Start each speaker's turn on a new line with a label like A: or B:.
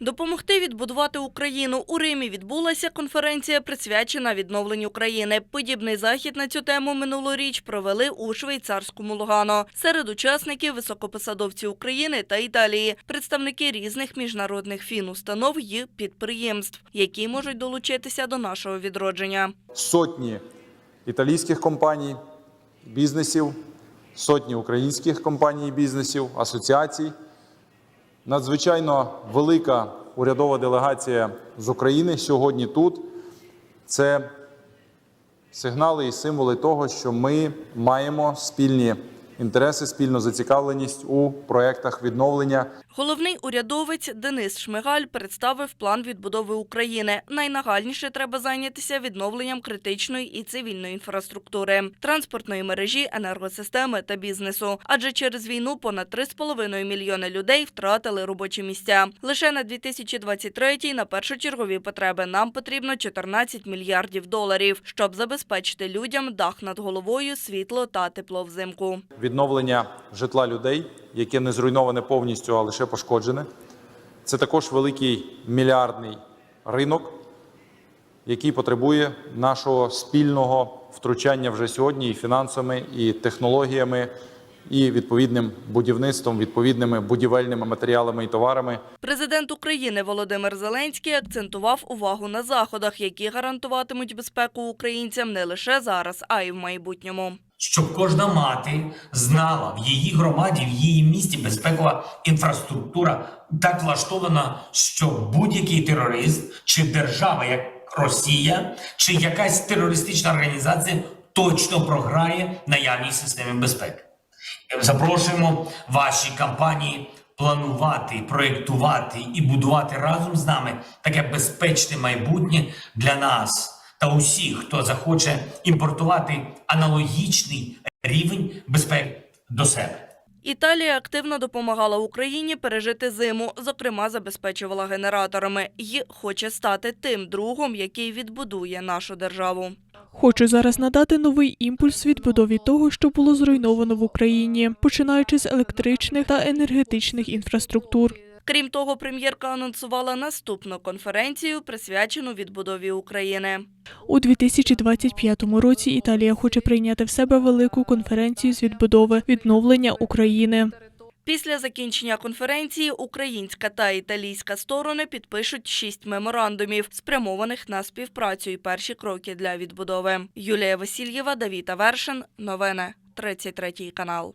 A: Допомогти відбудувати Україну у Римі відбулася конференція, присвячена відновленню країни. Подібний захід на цю тему минулоріч провели у швейцарському Лугано. Серед учасників високопосадовці України та Італії, представники різних міжнародних фінустанов і підприємств, які можуть долучитися до нашого відродження.
B: сотні італійських компаній, бізнесів, сотні українських компаній бізнесів, асоціацій. Надзвичайно велика урядова делегація з України сьогодні тут. Це сигнали і символи того, що ми маємо спільні інтереси, спільну зацікавленість у проєктах відновлення
A: Головний урядовець Денис Шмигаль представив план відбудови України. Найнагальніше треба зайнятися відновленням критичної і цивільної інфраструктури, транспортної мережі, енергосистеми та бізнесу. Адже через війну понад 3,5 мільйони людей втратили робочі місця. Лише на 2023 на першочергові потреби нам потрібно 14 мільярдів доларів, щоб забезпечити людям дах над головою, світло та тепло взимку.
B: відновлення житла людей, яке не зруйноване повністю, а лише пошкоджене. Це також великий мільярдний ринок, який потребує нашого спільного втручання вже сьогодні і фінансами, і технологіями, і відповідним будівництвом, відповідними будівельними матеріалами і товарами.
A: Президент України Володимир Зеленський акцентував увагу на заходах, які гарантуватимуть безпеку українцям не лише зараз, а й в майбутньому.
C: Щоб кожна мати знала в її громаді, в її місті безпекова інфраструктура так влаштована, що будь-який терорист чи держава, як Росія, чи якась терористична організація точно програє наявній системі безпеки. Запрошуємо ваші компанії планувати, проєктувати і будувати разом з нами таке безпечне майбутнє для нас та усіх, хто захоче імпортувати аналогічний рівень безпеки до себе.
A: Італія активно допомагала Україні пережити зиму, зокрема, забезпечувала генераторами, і хоче стати тим другом, який відбудує нашу державу.
D: Хочу зараз надати новий імпульс відбудові того, що було зруйновано в Україні, починаючи з електричних та енергетичних інфраструктур.
A: Крім того, прем'єрка анонсувала наступну конференцію, присвячену відбудові України.
D: У 2025 році Італія хоче прийняти в себе велику конференцію з відбудови відновлення України.
A: Після закінчення конференції українська та італійська сторони підпишуть шість меморандумів, спрямованих на співпрацю і перші кроки для відбудови. Юлія Васильєва, Давіта Вершин. Новини 33 канал.